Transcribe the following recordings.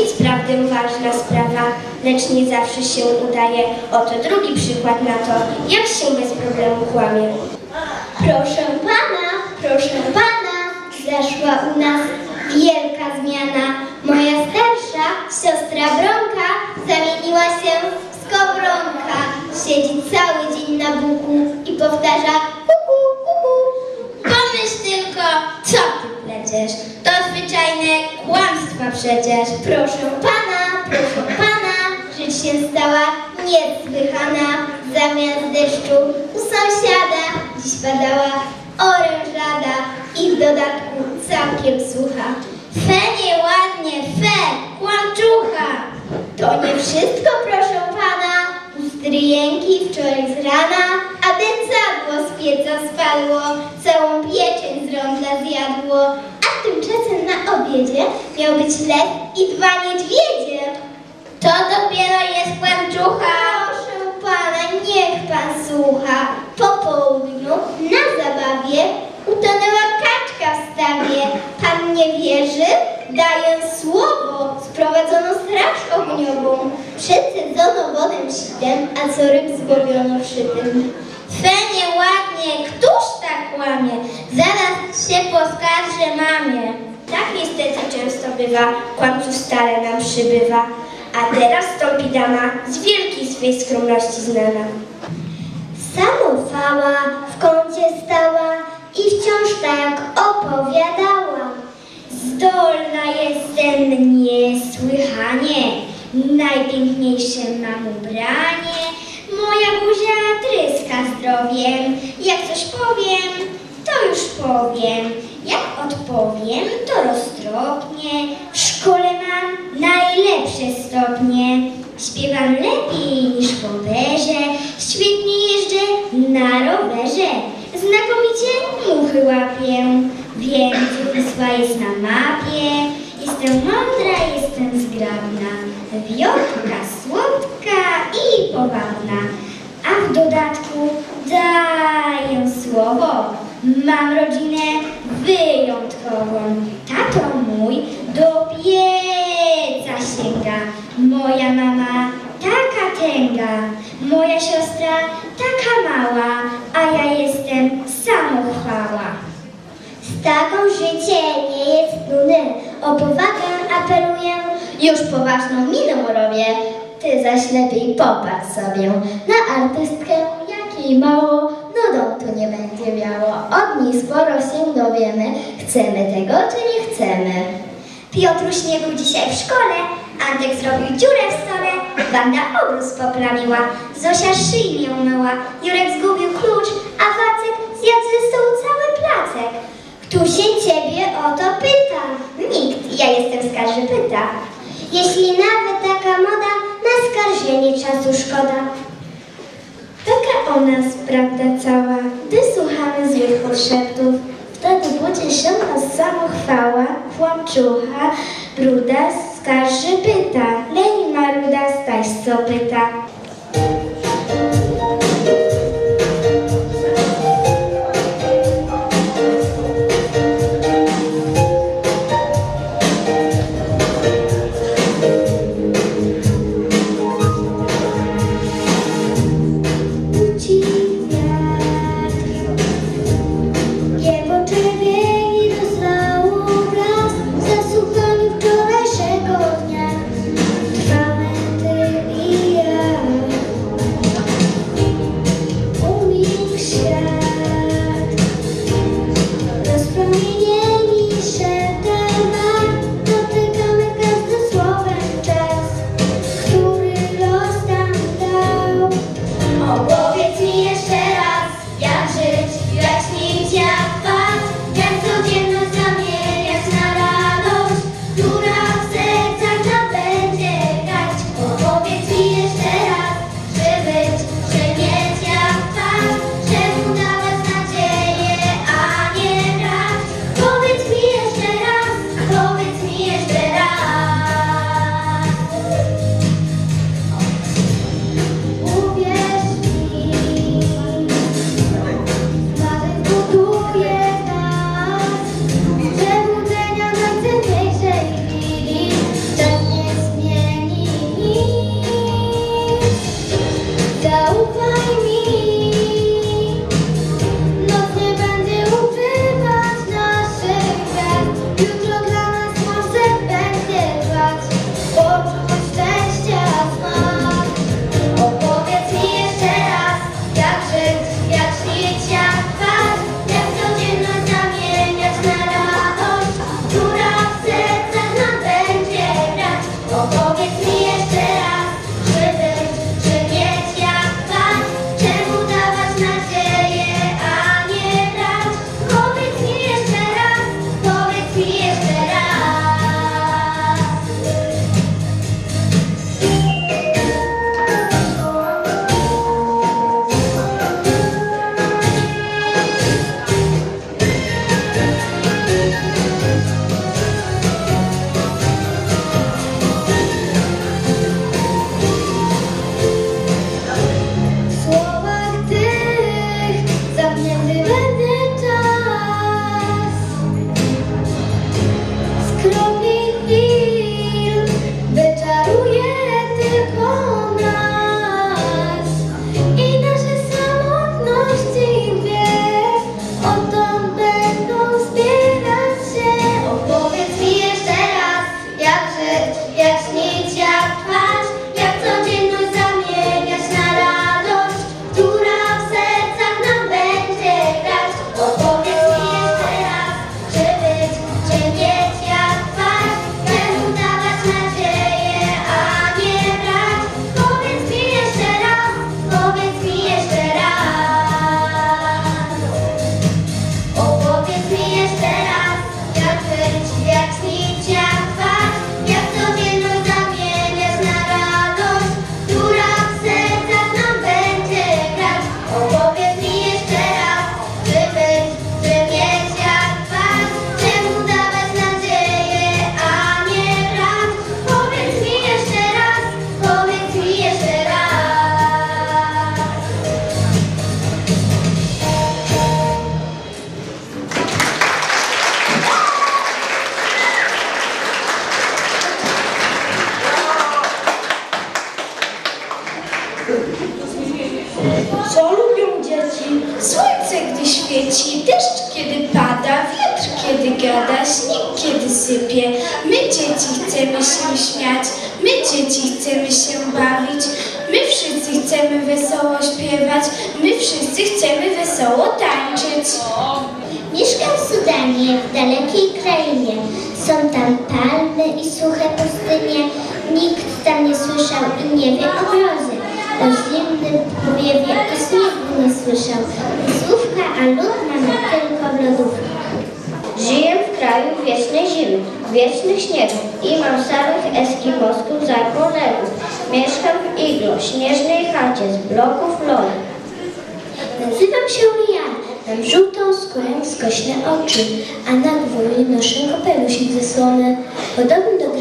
Mówić prawdę ważna sprawa, lecz nie zawsze się udaje. Oto drugi przykład na to, jak się bez problemu kłamie. Proszę pana, proszę pana, zaszła u nas wielka zmiana. Moja starsza siostra Bronka zamieniła się w skowronka. Siedzi cały dzień na buku i powtarza kuku, kuku. Pomyśl tylko, co ty pleciesz? To zwyczajne kłamstwa przecież. Proszę pana, proszę pana, rzecz się stała niesłychana. Zamiast deszczu u sąsiada dziś padała orężada i w dodatku całkiem sucha. Fe nieładnie, fe, kłamczucha. To nie wszystko, proszę pana. Stryjenki wczoraj z rana, a dęcadło z pieca spadło, całą pieczeń z rądla zjadło. A tymczasem na obiedzie miał być lew i dwa niedźwiedzie. To dopiero jest kłamczucha. Proszę pana, niech pan słucha. Po południu na zabawie utonęła kaczka w stawie. Pan nie wierzy? Daję słowo. Sprowadzono straż ogniową. Przecedzono wodę sitem, a co ryb złowiono szytem. Fe nieładnie, któż tak kłamie? Zaraz się poskarżę mamie. Tak niestety często bywa, kłamców stale nam przybywa. A teraz stąpi dama, z wielkiej swej skromności znana. Samofała w kącie stała i wciąż tak opowiadała. Zdolna jestem niesłychanie, najpiękniejsze mam ubranie, moja buzia tryska zdrowiem, jak coś powiem, to już powiem, jak odpowiem, to roztropnie, w szkole mam najlepsze stopnie, śpiewam lepiej niż w operze, świetnie jeżdżę na rowerze, znakomicie muchy łapię, wiem, co jest na mapie, jestem mądra, jestem zgrabna, wiotka, słodka i pobawna, a w dodatku daję słowo, mam rodzinę wyjątkową, tato mój do pieca sięga, moja mama taka tęga, moja siostra taka mała, a ja jestem samochwała. Z taką życie nie jest nudne. O powagę apeluję, już poważną minę robię. Ty zaś lepiej popatrz sobie na artystkę, jakiej mało, nudą tu nie będzie miało. Od niej sporo się dowiemy, chcemy tego czy nie chcemy. Piotruś nie był dzisiaj w szkole, Antek zrobił dziurę w stole, Wanda obrus poplamiła, Zosia szyi nie umyła, Jurek zgubił klucz, a Wacek zjadł ze stołu cały placek. Tu się ciebie o to pyta. Nikt, ja jestem skarżypyta. Jeśli nawet taka moda, skarżenie czasu szkoda. Taka o nas prawda cała, gdy słuchamy złych podszeptów, wtedy budzi się nas samochwała, kłamczucha, bruda, skarżypyta, leń maruda, staś co pyta. Słyszał i nie wie o. O zimnym powiewie i śniegu nie słyszał. Słówka, a lód mamy tylko w lodówkach. Żyję w kraju wiecznej zimy, wiecznych śniegów i mam samych eskimosków za kolegów. Mieszkam w iglo, śnieżnej chacie z bloków lodu. Nazywam się Jan, mam żółtą skórę, skośne oczy, a na głowie noszę kapelusik ze słony, podobny do.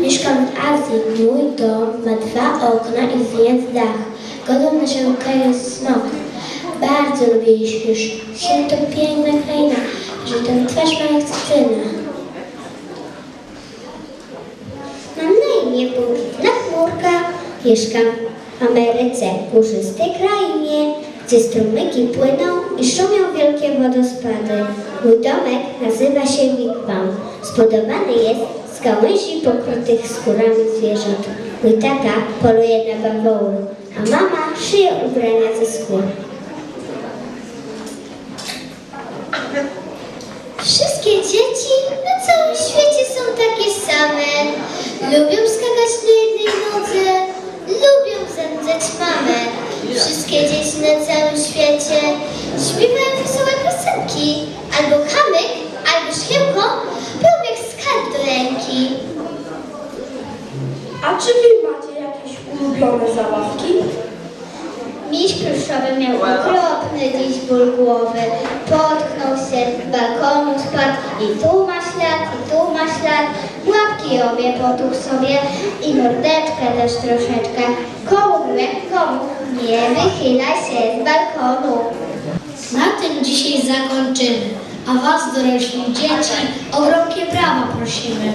Mieszkam w Azji, mój dom ma dwa okna i zjazd dach. Godą naszego kraju jest smok. Bardzo lubię jeść już. Świat to piękna kraina, że ten twarz ma jak cytryna. Mam na imię Błękitna Chmurka. Mieszkam w Ameryce, górzystej krainie, gdzie strumyki płyną i szumią wielkie wodospady. Mój domek nazywa się Wigwam. Zbudowany jest z gałęzi pokrytych skórami zwierząt. Mój tata poluje na bawoły, a mama szyje ubrania ze skór. Wszystkie dzieci na całym świecie są takie same. Lubią skakać na jednej nodze, lubią zemdzeć mamę. Wszystkie dzieci na całym świecie śpiewają wesołe piosenki. Albo kamyk, albo szkiełko, A czy wy macie jakieś ulubione zabawki? Miś pluszowy miał okropny dziś ból głowy. Potknął się, z balkonu spadł i tu ma ślad, i tu ma ślad. Łapki obie potuch sobie i mordeczkę też troszeczkę. Komu komu? Nie wychylaj się z balkonu. Na tym dzisiaj zakończymy, a Was, dorośli dzieci, o gromkie brawa prosimy.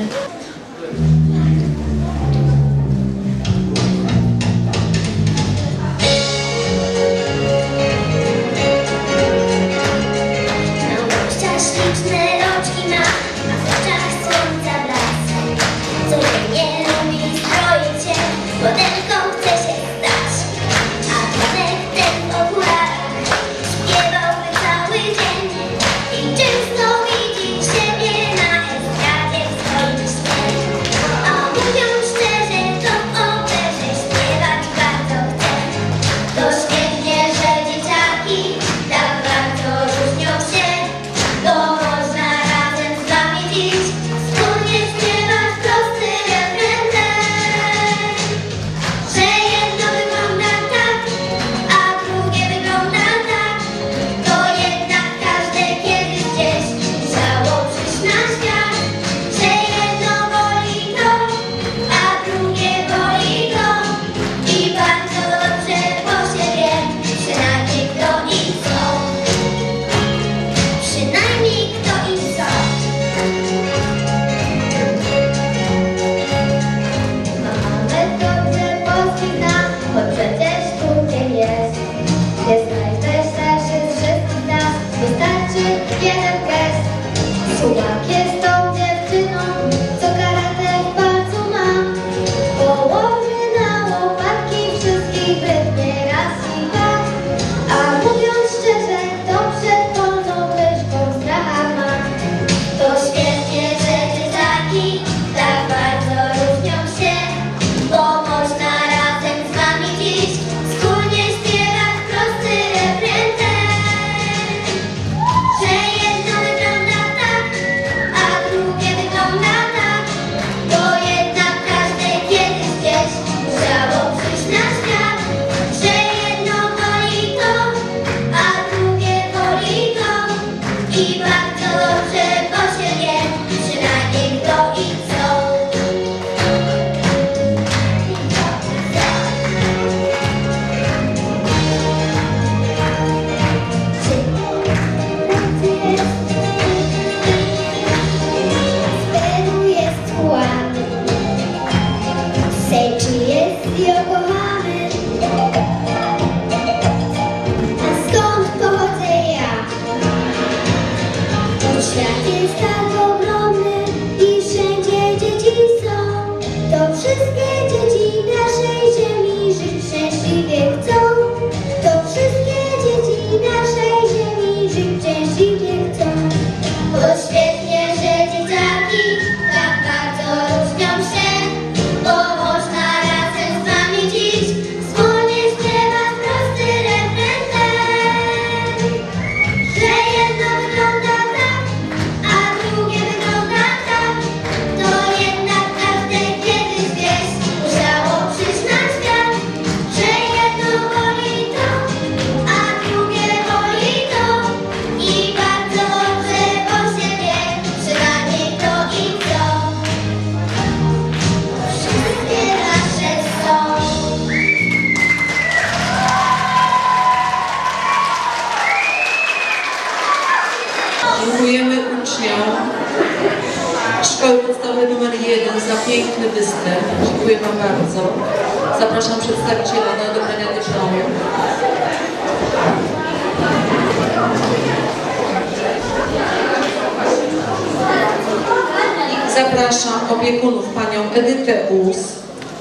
Opiekunów panią Edytę Us,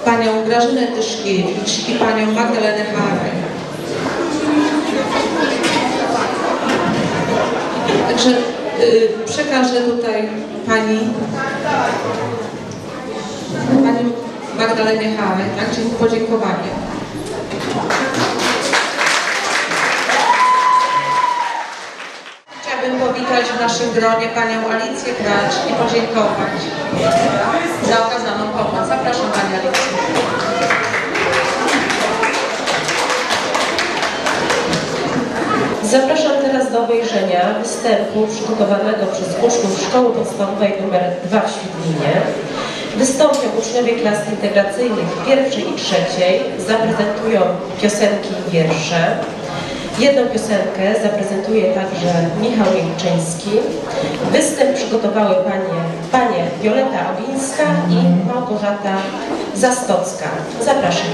panią Grażynę Tyszkiewicz i panią Magdalenę Haraj. Także y, przekażę tutaj pani, pani Magdalenie Hałę, tak, podziękowanie. Powitać w naszym gronie panią Alicję Kracz i podziękować za okazaną pomoc. Zapraszam Pani Alicję. Zapraszam teraz do obejrzenia występu przygotowanego przez uczniów Szkoły Podstawowej nr 2 w Świdninie. Wystąpią uczniowie klas integracyjnych pierwszej i trzeciej, zaprezentują piosenki i wiersze. Jedną piosenkę zaprezentuje także Michał Jęczyński. Występ przygotowały panie, panie Wioleta Obińska i Małgorzata Zastocka. Zapraszam.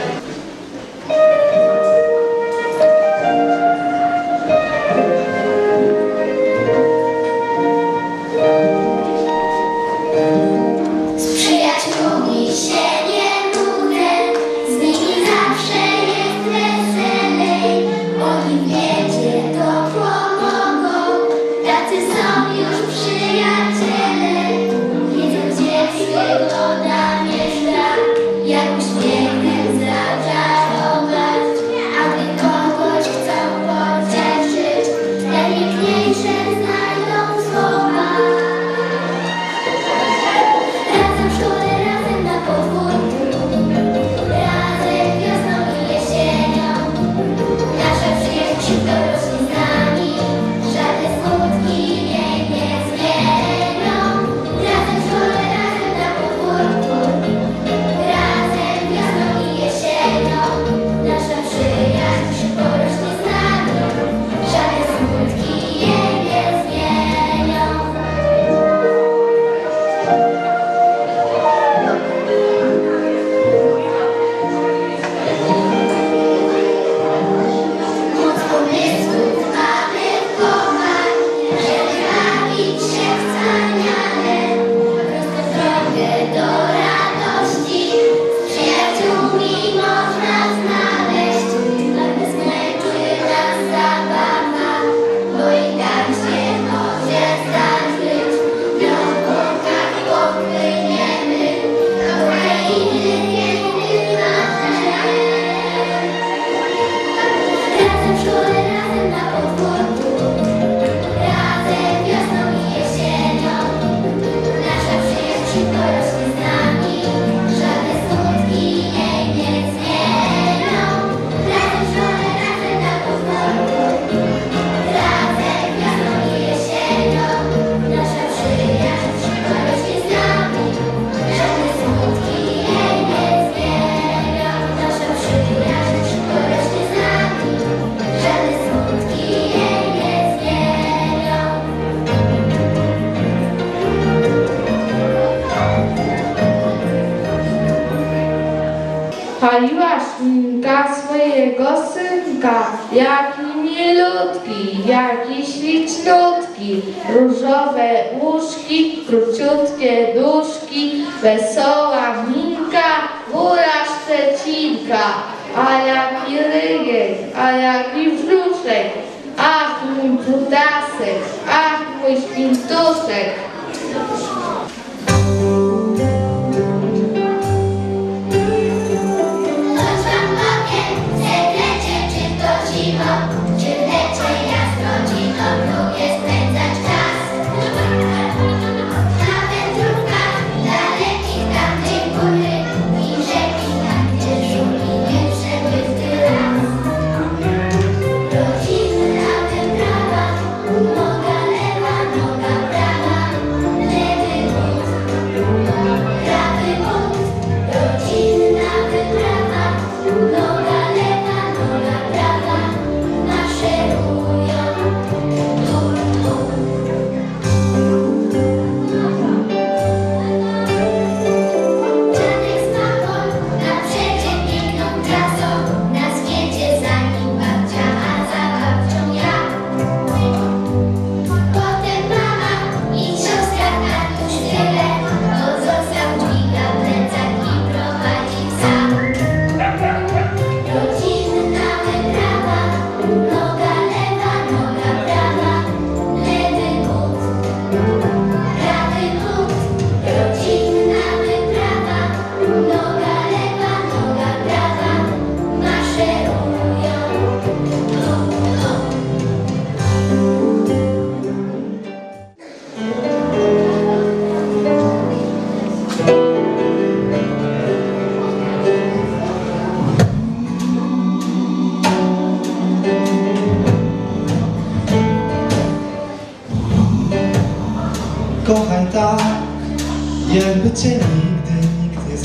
Tak synka swojego synka. Jaki milutki, jaki ślicznutki, różowe łóżki, króciutkie duszki, wesoła minka, góra szczecinka. A jaki rygiel, a jaki brzuszek, ach mój brudasek, ach mój świntuszek.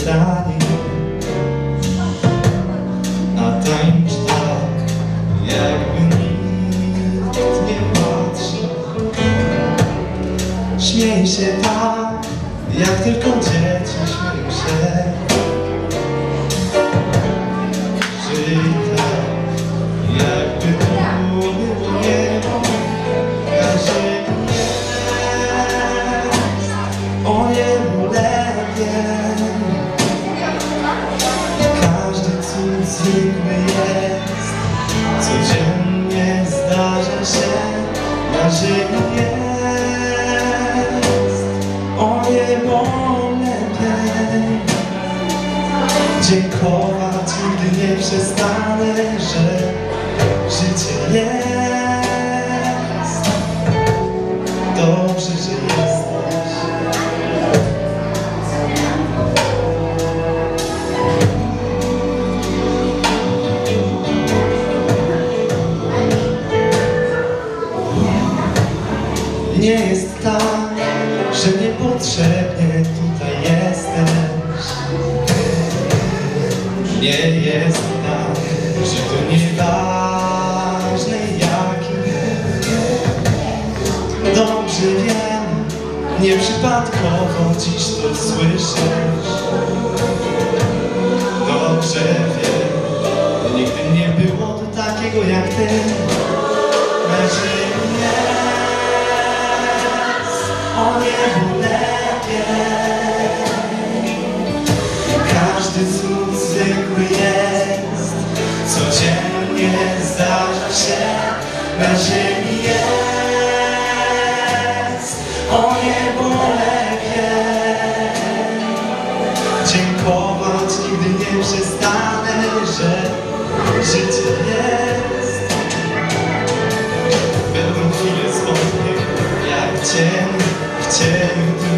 stanie A tańcz tak, jakby nikt nie patrzył. Śmiej się tak, jak tylko dzień Dziękować nigdy nie przestanę, że znowu dziś to słyszysz. Dobrze wiem, nigdy nie było to takiego jak ty. Leży mnie o niebu lepiej. Każdy smut zwykły jest. Codziennie zdarza się na ziemi cień, w cień.